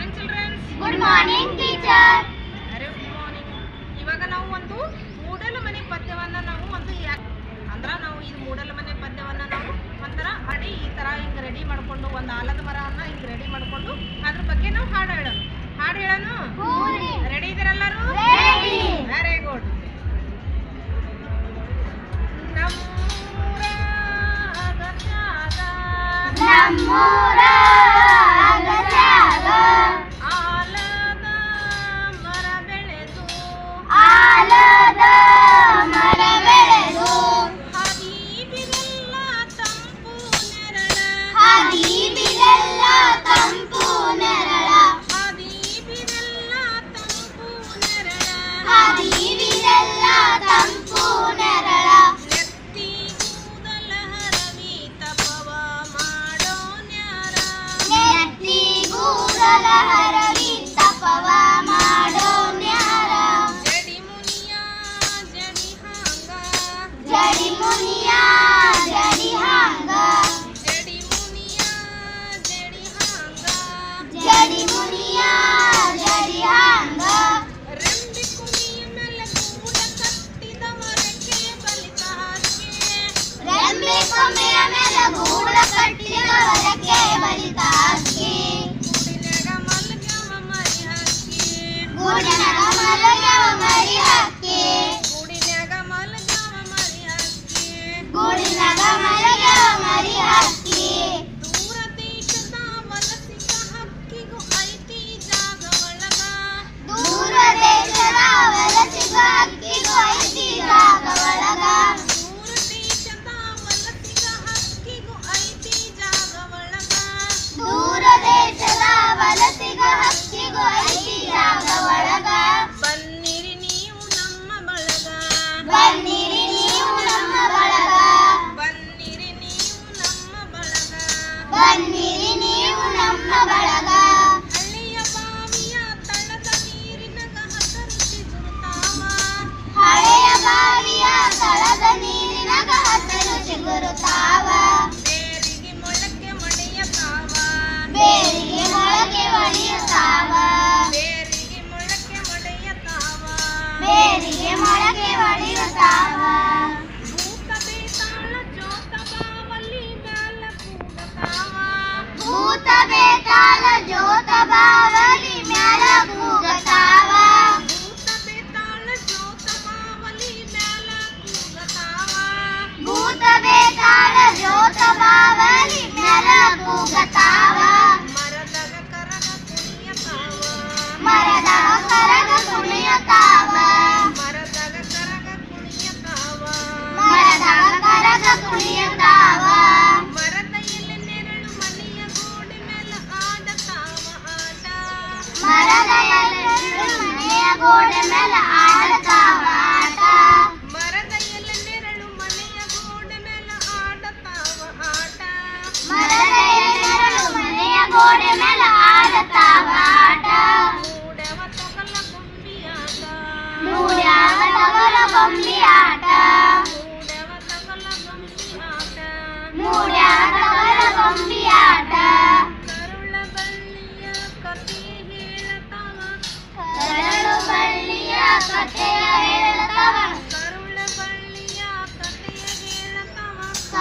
Morning children good morning teacher ಅರೆ good morning ಇವಾಗ ನಾವು ಒಂದು ಮೂಡಲ್ ಮನೆ ಪದ್ಯವನ್ನ ನಾವು ಒಂದು ಅಂದ್ರ ನಾವು ಈ ಮೂಡಲ್ ಮನೆ ಪದ್ಯವನ್ನ ನಾವು ಒಂದರ ಅಡಿ ಈ ತರ ಹಿಂಗ್ ರೆಡಿ ಮಾಡ್ಕೊಂಡು ಒಂದು ಆಲದ ಮರವನ್ನ ಹಿಂಗ್ ರೆಡಿ ಮಾಡ್ಕೊಂಡು ಅದ್ರ ಬಗ್ಗೆ ನಾವು ಹಾಡು ಹೇಳೋಣ. ಹಾಡು ಹೇಳೋಣ? ರೆಡಿ ಇದರೆಲ್ಲರೂ ವೆರಿ ಗುಡ್ ನಮ್ಮೂರ ನಮ್ಮೂರ. আলা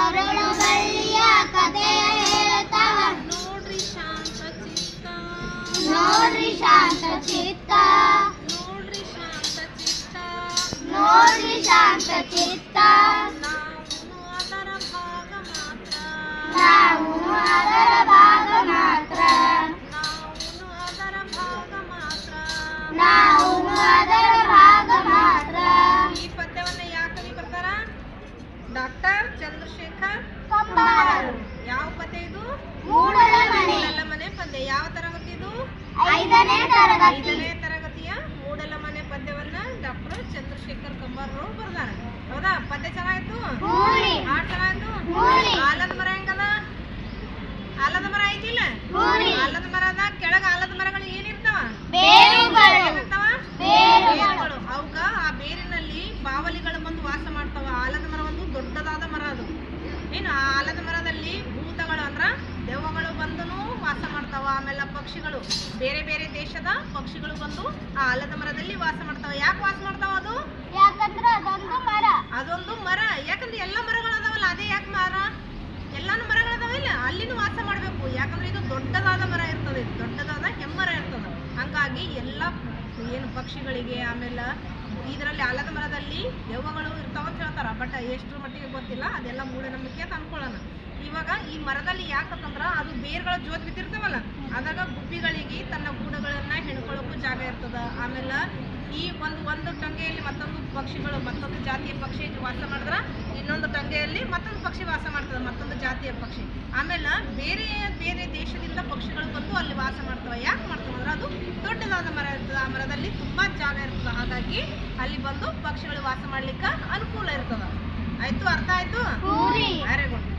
ಅರಳುಬಳ್ಳಿಯ ಕಥೆಯ ಹೇಳ್ತಾವ. ನೋಡ್ರಿ ಶಾಂತ ಚಿತ್ತ. ನೋಡ್ರಿ ಶಾಂತ ಚಿತ್ತ. ನೋಡ್ರಿ ಶಾಂತ ಚಿತ್ತ. ನೋಡ್ರಿ ಶಾಂತ ಚಿತ್ತ. ಮೂಡಲ ಮನೆ. ಮನೆ ಪದ್ಯ ಯಾವ ತರಗತಿ ಇದು? ಐದನೇ ತರಗತಿ. ತರಗತಿಯ ಮೂಡಲ ಮನೆ ಪದ್ಯವನ್ನ ಡಾಕ್ಟರ್ ಚಂದ್ರಶೇಖರ್ ಕಂಬಾರರು ಬರ್ದಾರ. ಹೌದಾ? ಪದ್ಯ ಚೆನ್ನಾಯ್ತು ಬೇರೆ ಬೇರೆ ದೇಶದ ಪಕ್ಷಿಗಳು ಬಂದು ಆ ಆಲದ ಮರದಲ್ಲಿ ವಾಸ ಮಾಡ್ತಾವ. ಯಾಕೆ ವಾಸ ಮಾಡ್ತಾವ ಅದು? ಯಾಕಂದ್ರೆ ಅದೊಂದು ಮರ. ಅದೊಂದು ಮರ. ಯಾಕಂದ್ರೆ ಎಲ್ಲ ಮರಗಳು ಅದಾವಲ್ಲ ಅದೇ ಯಾಕೆ ಮರ? ಎಲ್ಲಾನು ಮರಗಳದಾವ ಇಲ್ಲ? ಅಲ್ಲಿನೂ ವಾಸ ಮಾಡಬೇಕು. ಯಾಕಂದ್ರೆ ಇದು ದೊಡ್ಡದಾದ ಮರ ಇರ್ತದೆ. ಇದು ದೊಡ್ಡದಾದ ಹೆಮ್ಮರ ಇರ್ತದೆ. ಹಂಗಾಗಿ ಎಲ್ಲ ಏನು ಪಕ್ಷಿಗಳಿಗೆ ಆಮೇಲೆ ಇದರಲ್ಲಿ ಆಲದ ಮರದಲ್ಲಿ ದೆವ್ವಗಳು ಇರ್ತಾವ ಅಂತ ಹೇಳ್ತಾರ. ಬಟ್ ಎಷ್ಟು ಮಟ್ಟಿಗೆ ಗೊತ್ತಿಲ್ಲ. ಅದೆಲ್ಲ ಮೂಢನಂಬಿಕೆ ಅಂತ ಅನ್ಕೊಳ್ಳೋಣ ಇವಾಗ ಈ ಮರದಲ್ಲಿ ಯಾಕಂತಂದ್ರ ಅದು ಬೇರ್ಗಳ ಜೋತ್ ಬಿದ್ದಿರ್ತಾವಲ್ಲ? ಅದಾಗ ಗುಬ್ಬಿಗಳಿಗೆ ತನ್ನ ಗೂಡುಗಳನ್ನ ಹೆಣ್ಕೊಳ್ಳೋಕು ಜಾಗ ಇರ್ತದ. ಆಮೇಲೆ ಈ ಒಂದು ಒಂದು ಟಂಗೆಯಲ್ಲಿ ಮತ್ತೊಂದು ಪಕ್ಷಿಗಳು ಮತ್ತೊಂದು ಜಾತಿಯ ಪಕ್ಷಿ ವಾಸ ಮಾಡಿದ್ರ ಇನ್ನೊಂದು ಟಂಗೆಯಲ್ಲಿ ಮತ್ತೊಂದು ಪಕ್ಷಿ ವಾಸ ಮಾಡ್ತದೆ ಮತ್ತೊಂದು ಜಾತಿಯ ಪಕ್ಷಿ. ಆಮೇಲೆ ಬೇರೆ ಬೇರೆ ದೇಶದಿಂದ ಪಕ್ಷಿಗಳು ಬಂದು ಅಲ್ಲಿ ವಾಸ ಮಾಡ್ತವೆ. ಯಾಕೆ ಮಾಡ್ತವೆ ಅಂದ್ರೆ ಅದು ದೊಡ್ಡದಾದ ಮರ ಇರ್ತದೆ. ಆ ಮರದಲ್ಲಿ ತುಂಬಾ ಜಾಗ ಇರ್ತದೆ. ಹಾಗಾಗಿ ಅಲ್ಲಿ ಬಂದು ಪಕ್ಷಿಗಳು ವಾಸ ಮಾಡ್ಲಿಕ್ಕೆ ಅನುಕೂಲ ಇರ್ತದ. ಆಯ್ತು ಅರ್ಥ ಆಯ್ತು? Very good.